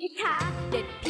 เพคะเด็ดพี่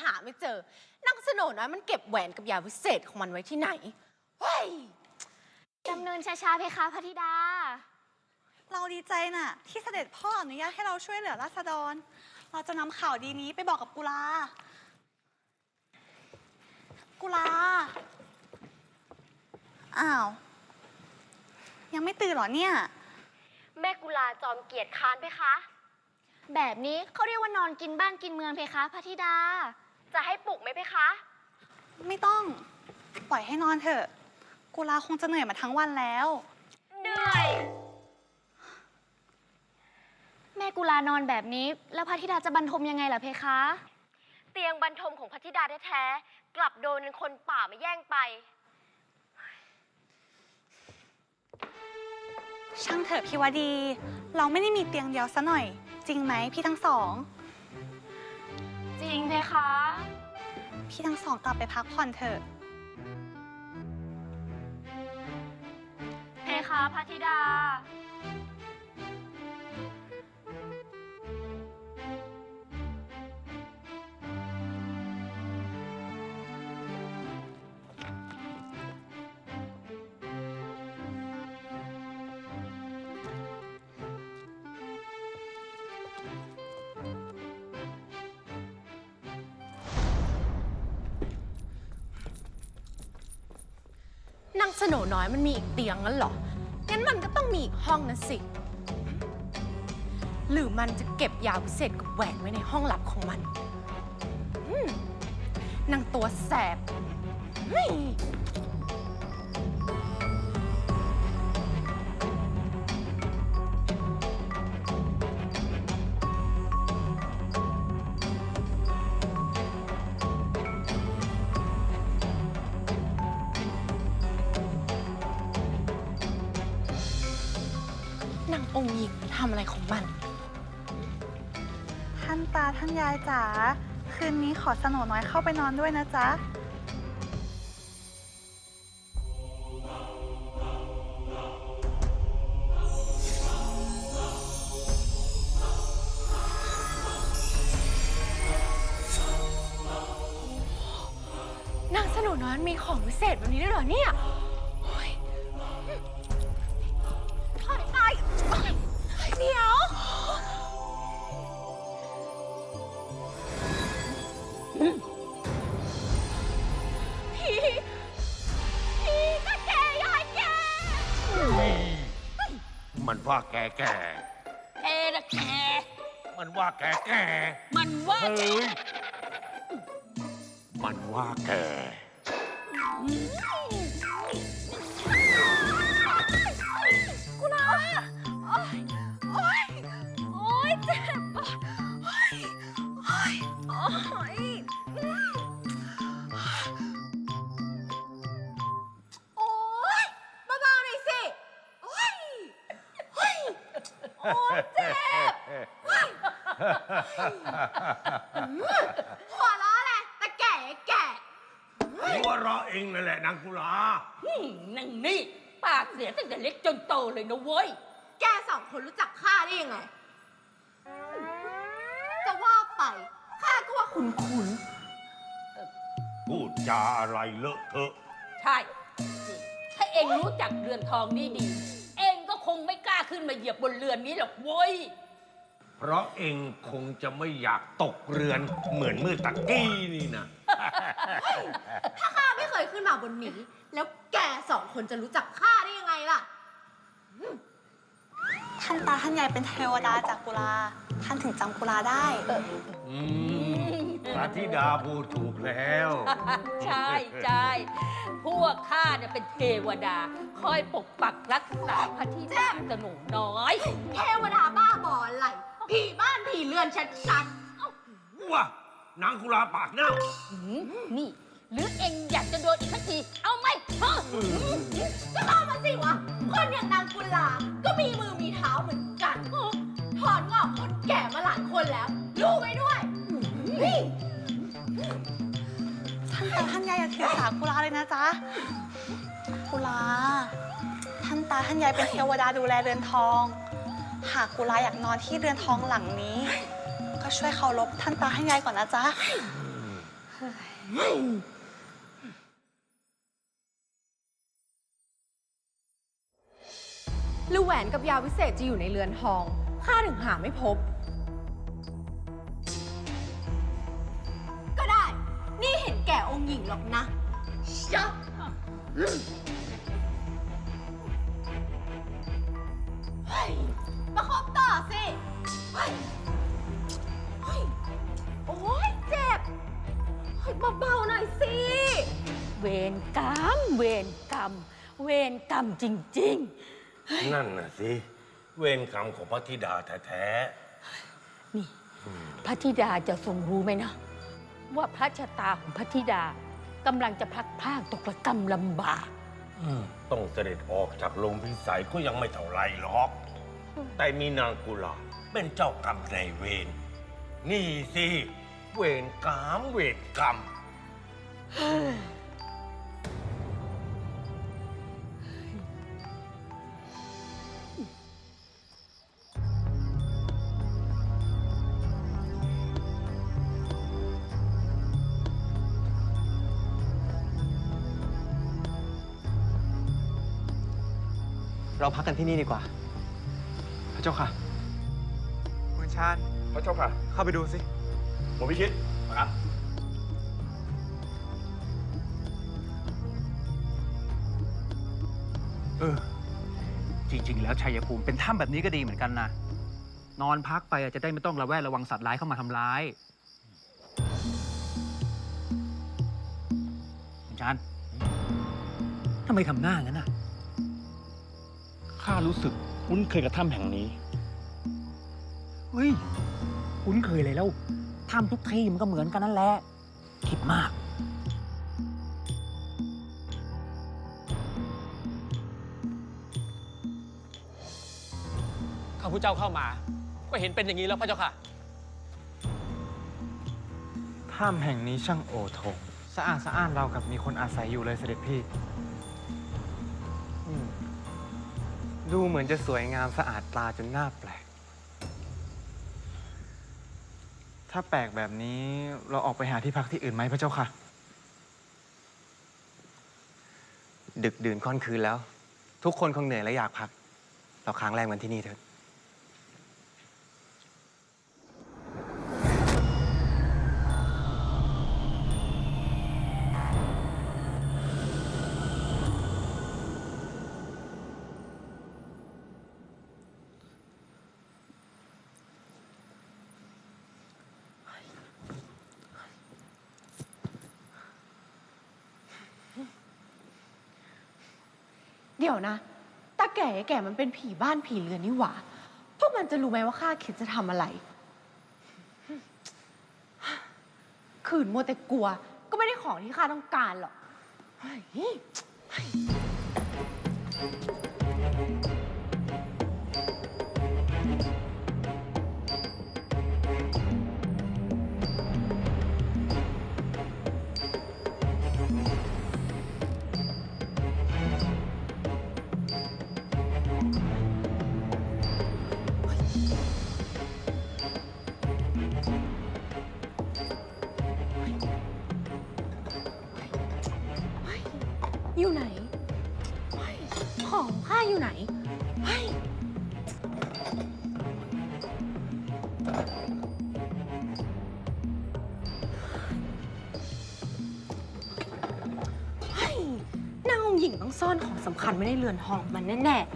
หาไม่เจอ นางสโนน้อยมันเก็บแหวนกับยาวิเศษของมันไว้ที่ไหนเฮ้ยดำเนินช้าๆเพคะพระธิดา เราดีใจน่ะ ที่เสด็จพ่ออนุญาตให้เราช่วยเหลือราษฎร เราจะนำข่าวดีนี้ไปบอกกับกุลา กุลา อ้าว ยังไม่ตื่นเหรอเนี่ย แม่กุลาจอมเกียรติค้านเพคะ แบบนี้เขาเรียกว่านอนกินบ้านกินเมืองเพคะพระธิดา จะให้ปลุกไหมเพคะ ไม่ต้อง ปล่อยให้นอนเถอะ กุลาคงจะเหนื่อยมาทั้งวันแล้ว เหนื่อย แม่กุลานอนแบบนี้ แล้วพระธิดาจะบรรทมยังไงล่ะเพคะ เตียงบรรทมของพระธิดาแท้ๆ กลับโดนคนป่ามาแย่งไป ช่างเถอะพี่วดี เราไม่ได้มีเตียงเดียวซะหน่อย จริงไหมพี่ทั้งสอง จริงเพคะ พี่ทั้งสองกลับไปพักผ่อนเถอะ เพคะพระธิดา สโนน้อยมันมีอีกเตียงงั้นเหรอ งั้นมันก็ต้องมีอีกห้องนะสิ หรือมันจะเก็บยาวิเศษกับแหวนไว้ในห้องลับของมันอืมนางตัวแสบเฮ้ย งหญิงทำอะไรของมัน ท่านตาท่านยายจ๋า คืนนี้ขอสโนน้อยเข้าไปนอนด้วยนะจ๊ะ นางสนุน้อยมีของพิเศษแบบนี้ด้วยเหรอเนี่ย มันว่าแกแก่แกนะแกมันว่าแกแก่มันว่าแกเฮ้ยมันว่าแกกุ โอ๊ยเจ็บโอ๊ยหัวล้อแหละแต่แก่แก่หัวเราะเองนั่นแหละนางกุลานี่นางนี่ ปากเสียตั้งแต่เล็กจนโตเลยนะเว้ย แกสองคนรู้จักข้าได้ยังไง จะว่าไปข้าก็ว่าคุณคุณพูดจาอะไรเลอะเทอะ ใช่นี่ถ้าเองรู้จักเรือนทองนี่ดี เองก็คงไม่ก ล้าขึ้นมาเหยียบบนเรือนนี้หรอกเว้ย เพราะเองคงจะไม่อยากตกเรือนเหมือนเมื่อตะกี้นี่นะ ถ้าข้าไม่เคยขึ้นมาบนหมีแล้วแกสองคนจะรู้จักข้าได้ยังไงล่ะ ท่านตาท่านยายเป็นเทวดาจากกุลา ท่านถึงจำกุลาได้ อืมพระธิดาพูดถูกแล้ว ใช่ใช่พวกข้าเนี่ยเป็นเทวดา คอยปกปักรักษาพระธิดาสนุน้อย เทวดาบ้าบออะไรผีบ้านผีเรือนชัดว่านางกุลาปากเน่า หืมนี่ หรือเองอยากจะโดนอีกสักที เอาไหมฮะๆก็เอามาสิวะ คนอย่างนางกุลา ก็มีมือมีเท้าเหมือนกันถอนงอกคนแก่มาหลายคนแล้ว รู้ไว้ด้วยนี่ท่านตาท่านยายอย่าถือสากุลาเลยนะจ๊ะ กุลา ท่านตาท่านยายเป็นเทวดาดูแลเรือนทอง หากกุลาอยากนอนที่เรือนทองหลังนี้ ก็ช่วยเคารพท่านตาท่านยายก่อนนะจ๊ะ หรือแหวนกับยาวิเศษจะอยู่ในเรือนทอง ข้าถึงหาไม่พบ ก็ได้ นี่เห็นแก่องค์หญิงหรอกนะชะเฮ้ย มาคบต่อสิ เฮ้ย เฮ้ย โอ้ยเจ็บ เฮ้ยเบาๆหน่อยสิ เวรกรรม เวรกรรม เวรกรรมจริง นั่นน่ะสิ เวรกรรมของพระธิดาแท้ๆนี่ พระธิดาจะทรงรู้ไหมนะ ว่าพระชะตาของพระธิดากำลังจะพลัดพรากตกระกรรมลำบากๆอืมต้องเสด็จออกจากลมพิสัยก็ยังไม่เท่าไรหรอก แต่มีนางกุลาเป็นเจ้ากรรมในายเวร นี่สิ เวรกรรมเวรกรรม เราพักกันที่นี่ดีกว่า พระเจ้าค่ะคุณชาญพระเจ้าค่ะ เข้าไปดูสิผมพิชิตครับเออ จริง ๆ แล้วชัยภูมิเป็นถ้ำแบบนี้ก็ดีเหมือนกันนะ นอนพักไปอาจจะได้ไม่ต้องระแวดระวังสัตว์ร้ายเข้ามาทำร้ายคุณชาญทำไมทำหน้างั้นน่ะ ข้ารู้สึกคุ้นเคยกับถ้ำแห่งนี้ เฮ้ย คุ้นเคยเลยแล้วถ้ำทุกที่มันก็เหมือนกันนั่นแหละ คิดมาก ข้าพุทธเจ้าเข้ามา ก็เห็นเป็นอย่างนี้แล้วพระเจ้าค่ะ ถ้ำแห่งนี้ช่างโอโถงสะอาดสะอ้านเรากับมีคนอาศัยอยู่เลยเสด็จพี่ ดูเหมือนจะสวยงามสะอาดตาจนน่าแปลก ถ้าแปลกแบบนี้เราออกไปหาที่พักที่อื่นไหมพระเจ้าค่ะ ดึกดื่นค่อนคืนแล้ว ทุกคนคงเหนื่อยและอยากพัก เราค้างแรงมันที่นี่เถอะ นะตาแก่แก่มันเป็นผีบ้านผีเรือนนี่หว่า พวกมันจะรู้ไหมว่าข้าคิดจะทำอะไร ขืนมัวแต่กลัว ก็ไม่ได้ของที่ข้าต้องการหรอกเฮ้ย หญิงต้องซ่อนของสำคัญไว้ในเรือนทองมันแน่ๆ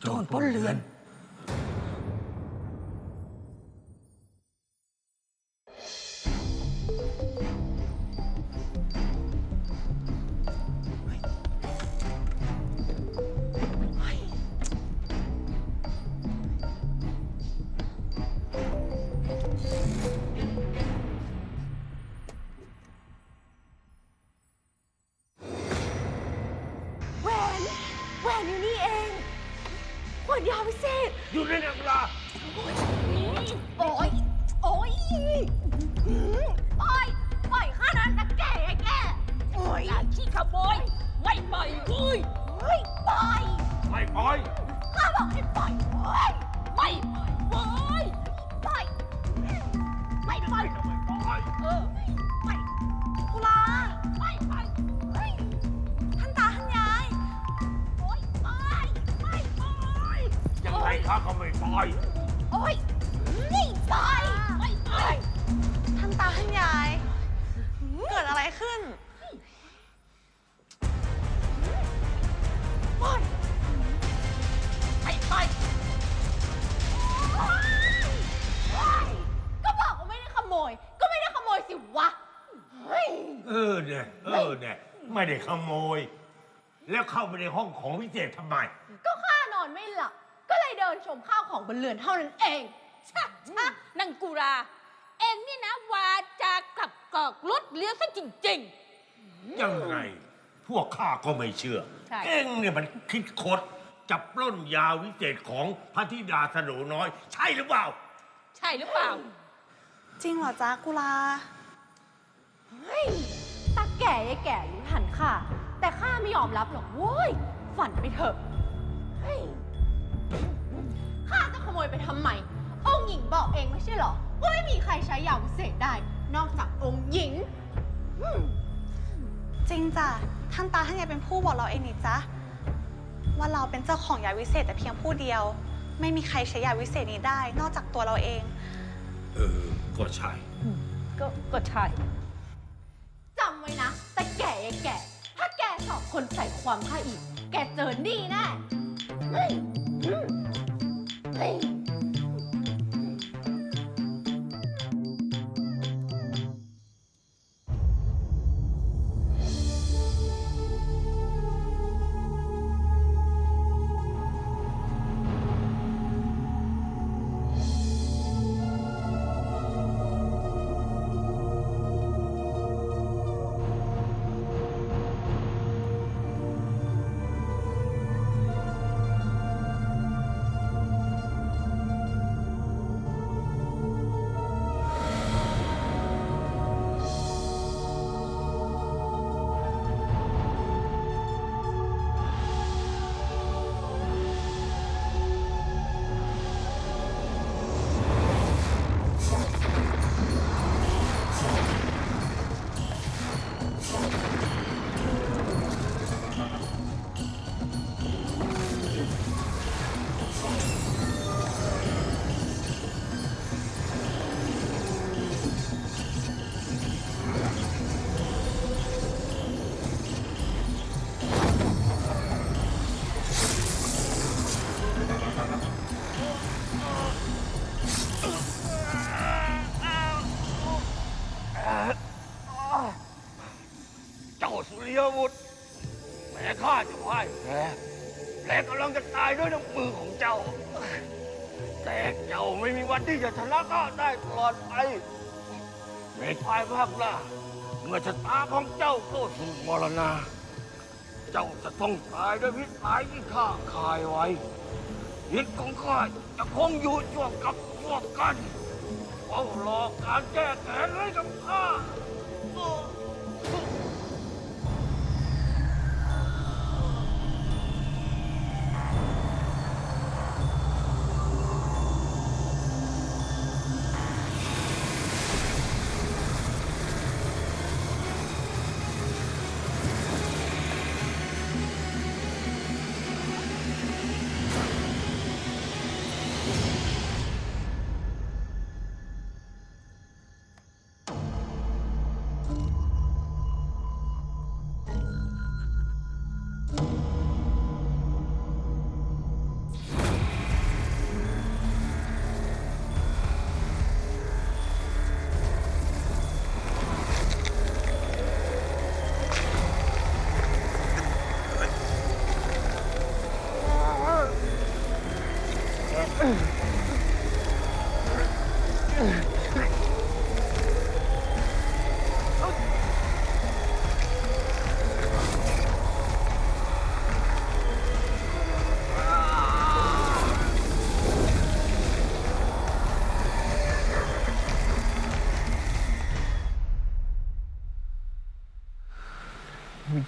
โจรปล้นเรือน ดยาวิเศษ อยู่ในนังลาโอ้ย โอ้ยหืมปล่อย ปล่อยข้านะตะแก่ไอ้แกโอ้ยขี้ขโมย ไม่ปล่อยเฮ้ยเฮ้ยปล่อยไม่ปล่อย ข้าบอกให้ปล่อยเฮ้ยไม่ปล่อยเฮ้ยปล่อย ไม่ปล่อย ไม่ปล่อย เออ ปล่อยโอ้ยนี่ปล่อยไม่ปล่อยท่านตาท่านยาย เกิดอะไรขึ้นปล่อยไม่ปล่อยโอ๊ยโอ๊ยก็บอกว่าไม่ได้ขโมย ก็ไม่ได้ขโมยสิวะเฮ้ยเออเนี่ยเออเนี่ยไม่ได้ขโมย แล้วเข้าไปในห้องของวิเศษทำไม ก็ ข้าวของบนเรือนเท่านั้นเองชะชะนังกุรา เองนี่นะวาจากลับกอกรถเลี้ยวซะจริง ยังไง พวกข้าก็ไม่เชื่อ ใช่ เอ็งเนี่ยมันคิดคดจับปล้นยาวิเศษของพระธิดาสโนน้อย ใช่หรือเปล่า ๆ ใช่หรือเปล่า จริงเหรอจ๊ะกุลา เฮ้ยตาแก่ยายแก่รู้ทันค่ะ แต่ข้าไม่ยอมรับหรอกโว้ย ฝันไปเถอะ เฮ้ย ข้าจะขโมยไปทำไม องค์หญิงบอกเองไม่ใช่เหรอ ว่าไม่มีใครใช้ยาวิเศษได้ นอกจากองค์หญิงอืมจริงจ้ะ ท่านตาท่านยายเป็นผู้บอกเราเองนี่จ๊ะ ว่าเราเป็นเจ้าของยาวิเศษแต่เพียงผู้เดียว ไม่มีใครใช้ยาวิเศษนี้ได้ นอกจากตัวเราเอง เออ ก็ใช่ ก็ก็ใช่จำไว้นะ แต่แก่ยายแก่ ถ้าแกสอบคนใส่ความข้าอีก แกเจอนี่แน่ เยอืมเฮ้ยลียวุธแม้ข้าจะพ่ายแพ้และกำลังจะตายด้วยน้ำมือของเจ้า แต่เจ้าไม่มีวันที่จะชนะข้าได้ตลอดไปในภายภาคหน้าเมื่อชะตาของเจ้าเข้าสู่มรณะเจ้าจะต้องตายด้วยพิษตายที่ข้าคายไว้พิษของข้าจะคงอยู่ช่วงกับพวกกันเฝ้ารอการแก้แค้นให้กับข้า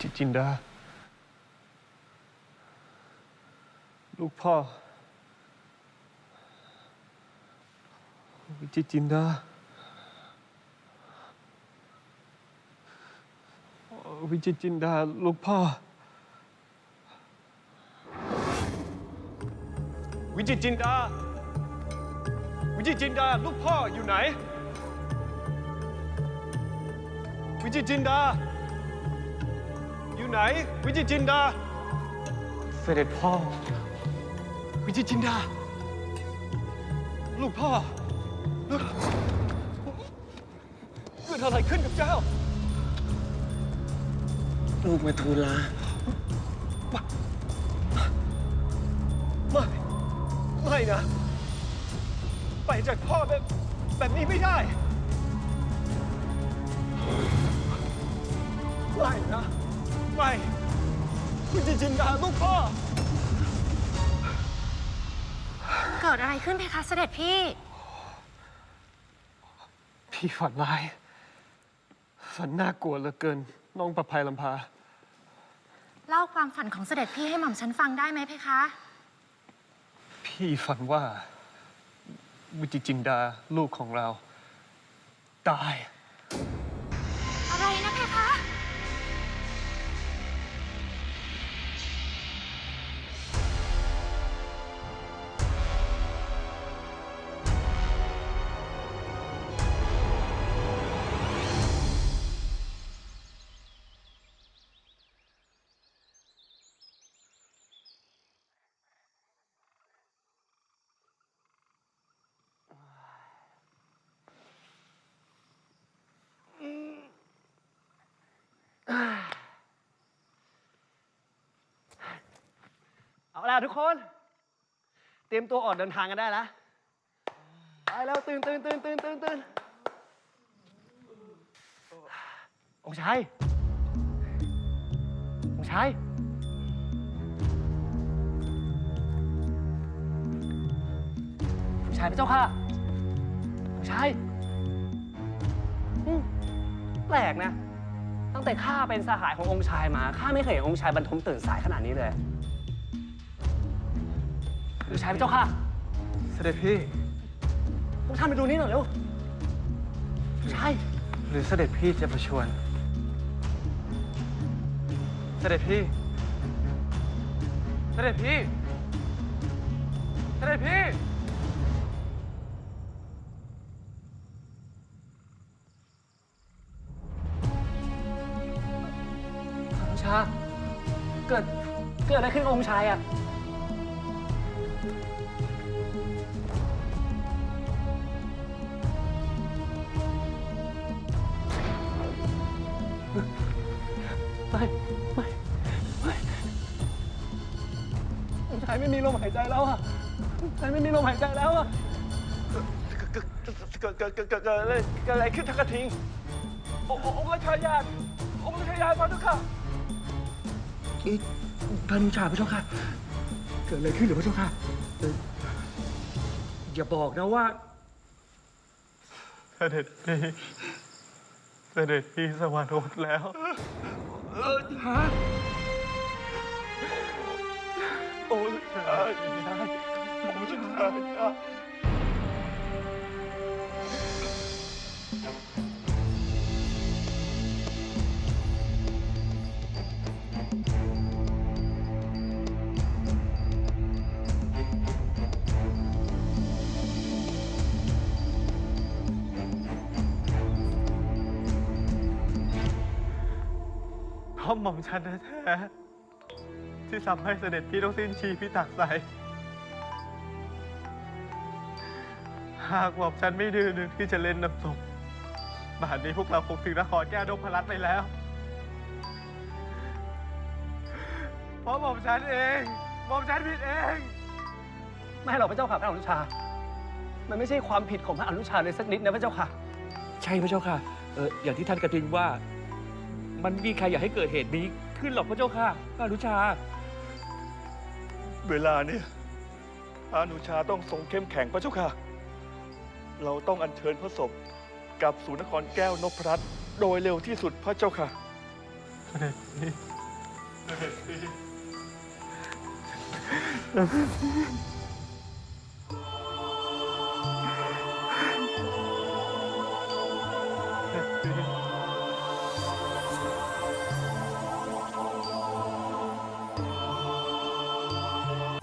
จิตจินดา ลูกพ่อ วิจิตจินดา วิจิตจินดา ลูกพ่อ วิจิตจินดา วิจิตจินดา ลูกพ่ออยู่ไหน วิจิตจินดา อยู่ไหน วิจิตรจินดา เสด็จพ่อ วิจิตรจินดา ลูกพ่อลูกเกิดอะไรขึ้นกับเจ้า ลูกมาทูลลาไม่ไม่นะ ไปจากพ่อแบบแบบนี้ไม่ได้ ไม่นะ ไม่คุณจิจินดาลูกพ่อ เกิดอะไรขึ้นเพคะเสด็จพี่ พี่ฝันร้าย ฝันน่ากลัวเหลือเกิน น้องประภัยลำพา เล่าความฝันของเสด็จพี่ให้หม่อมฉันฟังได้ไหมเพคะ พี่ฝันว่าวิจิจินดาลูกของเรา ตาย อะไรนะเพคะ เอาล่ะทุกคน เตรียมตัวออกเดินทางกันได้แล้วไปแล้วตื่นตื่นตื่นตื่นตื่นตื่นองค์ชายองค์ชายองค์ชายพระเจ้าค่ะองค์ชายอืมแปลกนะ ตั้งแต่ข้าเป็นสหายขององค์ชายมาข้าไม่เคยเห็นองค์ชายบรรทมตื่นสายขนาดนี้เลย องค์ชายพระเจ้าค่ะ เสด็จพี่ พวกท่านไปดูนี่หน่อยเร็วใช่หรือเสด็จพี่จะประชวรเสด็จพี่ เสด็จพี่ เสด็จพี่ องค์ชา เกิด เกิดอะไรขึ้นกับองค์ชายอะ ไม่ไม่ไม่องค์ชายไม่มีลมหายใจแล้วอะองค์ชายไม่มีลมหายใจแล้วอะเกิดเกิดเกิดเกิดเกิดอะไรเกิดอะไรขึ้นทักกระทิงองค์องค์ราชายาองค์ราชายานมาด้วยค่ะพานุชาพระเจ้าค่ะ เกิดอะไรขึ้นหรือพระเจ้าค่ะเอ่ออย่าบอกนะว่า เสด็จพี่ เสด็จพี่สวรรคตแล้ว เออฮะโอ้ย ฉันแท้ๆที่ทำให้เสด็จพี่ต้องสิ้นชีพิตักใส หากหม่อมฉันไม่ดื้อนึกที่จะเล่นน้ำตกป่านนี้พวกเราคงถึงนครแก้วนพรัตน์ไปแล้ว เพราะหม่อมฉันเองหม่อมฉันผิดเอง ไม่หรอกพระเจ้าค่ะพระอนุชา มันไม่ใช่ความผิดของพระอนุชาเลยสักนิดนะพระเจ้าค่ะ ใช่พระเจ้าค่ะเอออย่างที่ท่านกระทิงว่า มันไม่มีใครอยากให้เกิดเหตุนี้ ขึ้นหรอกพระเจ้าค่ะพระอนุชา เวลาเนี่ยพระอนุชาต้องทรงเข้มแข็งพระเจ้าค่ะ เราต้องอัญเชิญพระศพกลับสู่นครแก้วนพรัตน์โดยเร็วที่สุดพระเจ้าค่ะ เ